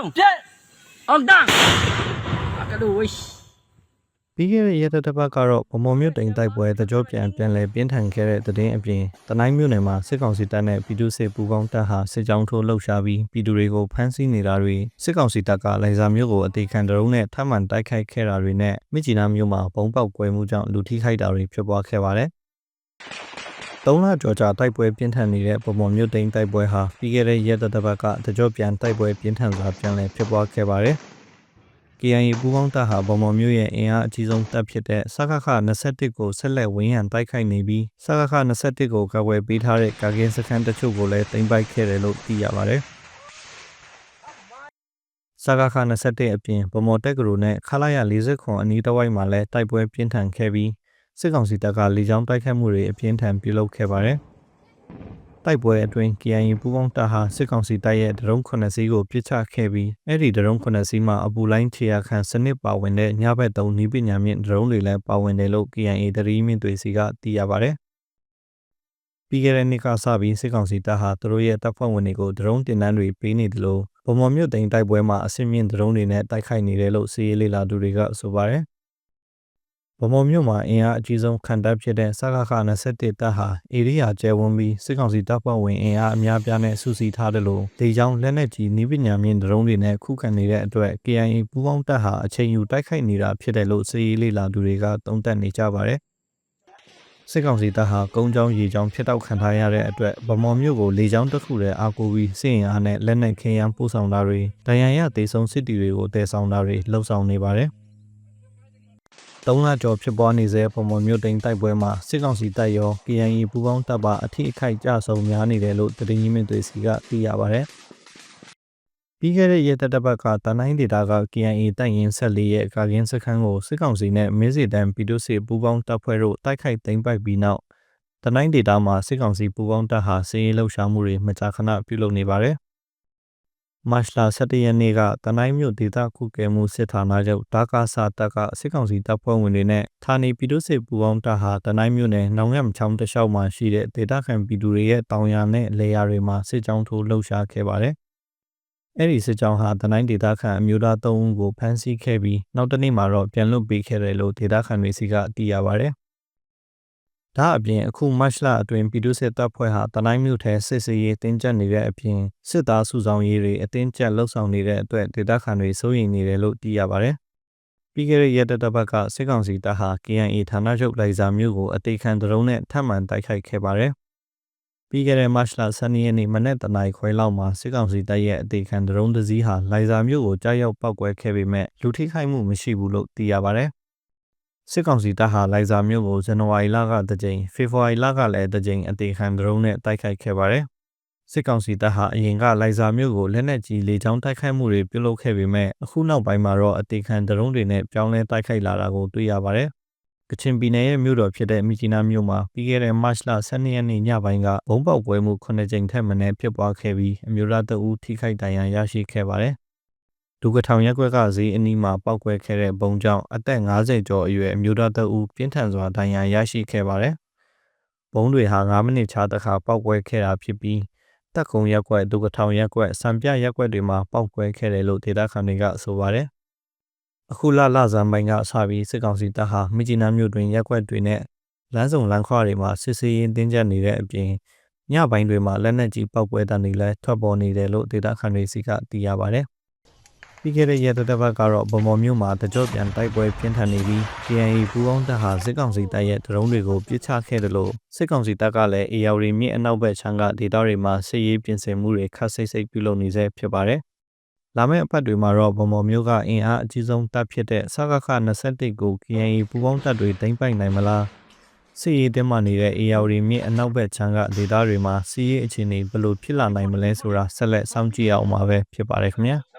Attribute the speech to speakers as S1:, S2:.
S1: အောင်ပြက်အောင်တန်းအကလို့ဝိ
S2: ပြီးခဲ့တဲ့ရက်သက်တစ်ပတ်ကတော့ဗမော်မြို့တိမ်တိုက်ပွဲတကြောပြန်ပြန်လဲပြင်းထန်ခဲ့တဲ့သတင်းအပြင်တနိုင်းမြို့နယ်မှာစစ်ကောင်စီတပ်နဲ့ပြည်သူစစ်ပူးပေါင်းတပ်ဟာစစ်ကြောင်းထိုးလှုပ်ရှားပြီးပြည်သူတွေကိုဖမ်းဆီးနေတာတွေစစ်ကောင်စီတပ်ကလိုင်ဇာမြို့ကိုအသေးခံဒရုန်းနဲ့ထပ်မံတိုက်ခိုက်ခဲ့တာတွေနဲ့မြစ်ကြီးနားမြို့မှာဘုံပေါက်ကွဲမှုကြောင့်လူထိခိုက်တာတွေဖြစ်ပွားခဲ့ပါတယ် သုံးလကျော်ကြာတိုက်ပွဲပြင်းထန်နေတဲ့ဗမော်မြို့တိန်တိုက်ပွဲဟာပြီးခဲ့တဲ့ရက်သက်တစ်ပတ်ကတကြောပြန်တိုက်ပွဲပြင်းထန်စွာပြန်လဲဖြစ်ပွားခဲ့ပါတယ်။ KIA ပူးပေါင်းတပ်ဟာဗမော်မြို့ရဲ့အင်အားအကြီးဆုံးတပ်ဖြစ်တဲ့စကခ21ကိုဆက်လက်ဝင်းရံတိုက်ခိုက်နေပြီးစကခ21ကိုကာကွယ်ပေးထားတဲ့ကာကင်းစခန်းတချို့ကိုလည်းတင်ပိုက်ခဲ့တယ်လို့သိရပါတယ်။စကခ21အပြင်ဗမော်တက်ကရိုနဲ့ခလာရ40ခွန်အနီးတစ်ဝိုက်မှာလည်းတိုက်ပွဲပြင်းထန်ခဲ့ပြီး စစ်ကောင်စီတပ်ကလေကြောင်းတိုက်ခိုက်မှုတွေအပြင်းထန်ပြုလုပ်ခဲ့ပါတယ်။တိုက်ပွဲအတွင်း KIA ပူးပေါင်းတပ်ဟာစစ်ကောင်စီတပ်ရဲ့ဒရုန်း9စီးကိုပစ်ချခဲ့ပြီးအဲ့ဒီဒရုန်း9စီးမှာအပူလိုင်းခြေရခန့်စနစ်ပါဝင်တဲ့ညဘက်သုံးနီးပညာမြင့်ဒရုန်းတွေလည်းပါဝင်တယ်လို့ KIA တရီးမြင့်တွေစီကသိရပါတယ်။ပြီးခဲ့တဲ့နှစ်ကစပြီးစစ်ကောင်စီတပ်ဟာသူတို့ရဲ့တပ်ဖွဲ့ဝင်တွေကိုဒရုန်းတင်တန်းတွေပေးနေတယ်လို့ဗမာမြို့တိန်တိုက်ပွဲမှာအဆင့်မြင့်ဒရုန်းတွေနဲ့တိုက်ခိုက်နေတယ်လို့စီးရေးလေလာသူတွေကဆိုပါတယ်။ ဗမော်မြို့မှာအင်အားအကြီးဆုံးခံတပ်ဖြစ်တဲ့စကခ21တပ်ဟာအေရီးယာကျဲဝန်းပြီးစစ်ကောင်စီတပ်ဖွဲ့ဝင်အင်အားအများပြားနဲ့စုစည်းထားတယ်လို့ဒေကြောင်းလက်နက်ကြီးနီးပညာမြင့်ဒရုန်းတွေနဲ့ခုခံနေတဲ့အတွက် KIA ပူးပေါင်းတပ်ဟာအချိန်ယူတိုက်ခိုက်နေတာဖြစ်တယ်လို့စီးရေးလေလာသူတွေကသုံးသပ်နေကြပါတယ်။စစ်ကောင်စီတပ်ဟာကုန်းချောင်းရေချောင်းဖြစ်တောက်ခံထားရတဲ့အတွက်ဗမော်မြို့ကိုလေချောင်းတစ်ခုတည်းအားကိုးပြီးစစ်ရင်အားနဲ့လက်နက်ခဲယမ်းပို့ဆောင်တာတွေဒဏ်ရာရဒေဆုံးစစ်တီတွေကိုတည်ဆောင်တာတွေလှုပ်ဆောင်နေပါတယ်။ သုံးလကျော်ဖြစ်ပွားနေစေပုံမမျိုးတိန်တိုက်ပွဲမှာစစ်ကောင်စီတပ်ရော KNE ပူးပေါင်းတပ်ပါအထိအခိုက်ကြဆုံးများနေတယ်လို့တရင်ကြီးမြင့်တွေစီကသိရပါတယ်။ပြီးခဲ့တဲ့ရက်သက်တစ်ပတ်ကတနိုင်းဒေတာက KNE တိုက်ရင်14ရဲ့ကာကင်းစခန်းကိုစစ်ကောင်စီနဲ့မင်းစီတန်ပြည်သူ့စစ်ပူးပေါင်းတပ်ဖွဲ့တို့တိုက်ခိုက်သိမ်းပိုက်ပြီးနောက်တနိုင်းဒေတာမှာစစ်ကောင်စီပူးပေါင်းတပ်ဟာစစ်ရေးလှုပ်ရှားမှုတွေမကြာခဏပြုလုပ်နေပါတယ်။ မတ်လ17ရက်နေ့ကတနိုင်းမြို့ဒေသခုကဲမှုစစ်ဌာနချုပ်ဒါကာစာတပ်ကစစ်ကောင်စီတပ်ဖွဲ့ဝင်တွေနဲ့ဌာနေပြည်သူ့စစ်ပူးပေါင်းတပ်ဟာတနိုင်းမြို့နယ်နောင်ရမ်ချောင်းတလျှောက်မှာရှိတဲ့ဒေသခံပြည်သူတွေရဲ့တောင်ယာနဲ့လေယာတွေမှာစစ်ကြောင်းထိုးလှုပ်ရှားခဲ့ပါတယ်။အဲ့ဒီစစ်ကြောင်းဟာတနိုင်းဒေသခံအမျိုးသား၃ဦးကိုဖမ်းဆီးခဲ့ပြီးနောက်တနေ့မှာတော့ပြန်လွတ်ပေးခဲ့တယ်လို့ဒေသခံတွေစီကသိရပါတယ်။ ဒါအပြင်အခုမတ်လအတွင်းပြည်သူ့စစ်တပ်ဖွဲ့ဟာတနိုင်းမြို့ထဲစစ်စေးရေးတင်းကျပ်နေတဲ့အပြင်စစ်သားစုဆောင်ရေးတွေအတင်းကျပ်လှုပ်ဆောင်နေတဲ့အတွက်ဒေသခံတွေစိုးရိမ်နေတယ်လို့သိရပါတယ်။ပြီးခဲ့တဲ့ရက်တစ်ပတ်ကစစ်ကောင်စီတပ်ဟာ KNA ဌာနချုပ်လိုက်စာမြို့ကိုအသေးခံဒရုန်းနဲ့ထပ်မံတိုက်ခိုက်ခဲ့ပါတယ်။ပြီးခဲ့တဲ့မတ်လ12ရက်နေ့မနေ့တနင်္လာခွဲလောက်မှာစစ်ကောင်စီတပ်ရဲ့အသေးခံဒရုန်းတစ်စီးဟာလိုက်စာမြို့ကိုကြားရောက်ပောက်ကွဲခဲ့ပေမဲ့လူထိခိုက်မှုမရှိဘူးလို့သိရပါတယ်။ စစ်ကောင်စီတပ်ဟာလိုက်စာမြို့ကိုဇန်နဝါရီလကတစ်ကြိမ်ဖေဖော်ဝါရီလကလည်းတစ်ကြိမ်အသေးခံဒရုန်းနဲ့တိုက်ခိုက်ခဲ့ပါတယ်။စစ်ကောင်စီတပ်ဟာအရင်ကလိုက်စာမြို့ကိုလက်နက်ကြီးလေကြောင်းတိုက်ခိုက်မှုတွေပြုလုပ်ခဲ့ပေမဲ့အခုနောက်ပိုင်းမှာတော့အသေးခံဒရုန်းတွေနဲ့ပြောင်းလဲတိုက်ခိုက်လာတာကိုတွေ့ရပါတယ်။ကချင်ပြည်နယ်ရဲ့မြို့တော်ဖြစ်တဲ့မြစ်ကြီးနားမြို့မှာပြီးခဲ့တဲ့မတ်လ12ရက်နေ့ညပိုင်းကဘုံပေါက်ပွဲမှု9ကြိမ်ထက်မနည်းဖြစ်ပွားခဲ့ပြီးအမျိုးသားတအူးထိခိုက်ဒဏ်ရာရရှိခဲ့ပါတယ်။ ဒုကထောင်ရက်ကွက်ကဈေးအနီးမှာပောက်ကွဲခဲ့တဲ့ဘုံကြောင့်အသက်50ကျော်အရွယ်အမျိုးသားတအူးပြင်းထန်စွာဒဏ်ရာရရှိခဲ့ပါတယ်။ဘုံတွေဟာ9မိနစ်ခြားတစ်ခါပောက်ကွဲခဲ့တာဖြစ်ပြီးတက်ကုံရက်ကွက်ဒုကထောင်ရက်ကွက်စံပြရက်ကွက်တွေမှာပောက်ကွဲခဲ့တယ်လို့ဒေသခံတွေကဆိုပါတယ်။အခုလလဆန်းပိုင်းကစပြီးစစ်ကောင်စီတပ်ဟာမြကြီးနားမြို့တွင်ရက်ကွက်တွေနဲ့လမ်းစုံလမ်းခွတွေမှာစစ်ဆေးရေးတင်းကျပ်နေတဲ့အပြင်ညပိုင်းတွေမှာလက်နက်ကြီးပောက်ကွဲတံတွေလည်းထွက်ပေါ်နေတယ်လို့ဒေသခံတွေစီကသိရပါတယ်။ ပြီးခဲ့တဲ့ရက်တစ်ပတ်ကတော့ဗမော်မြို့မှာတကြော့ပြန်တိုက်ပွဲပြင်းထန်နေပြီး KNA ပူးပေါင်းတပ်ဟာစစ်ကောင်စီတပ်ရဲ့ဒရုန်းတွေကိုပစ်ချခဲ့တယ်လို့စစ်ကောင်စီတပ်ကလည်း AR မြစ်အနောက်ဘက်ခြမ်းကဒေသတွေမှာစစ်ရေးပြင်ဆင်မှုတွေခတ်ဆိတ်ဆိတ်ပြုလုပ်နေဆဲဖြစ်ပါတယ်။လာမယ့်အပတ်တွေမှာတော့ဗမော်မြို့ကအင်အားအကြီးဆုံးတပ်ဖြစ်တဲ့စကခ21ကို KNA ပူးပေါင်းတပ်တွေတင်ပိုက်နိုင်မလားစစ်ရေးတင်းမာနေတဲ့ AR မြစ်အနောက်ဘက်ခြမ်းကဒေသတွေမှာစစ်ရေးအခြေအနေဘယ်လိုဖြစ်လာနိုင်မလဲဆိုတာဆက်လက်စောင့်ကြည့်ရအောင်ပါပဲဖြစ်ပါတယ်ခင်ဗျာ။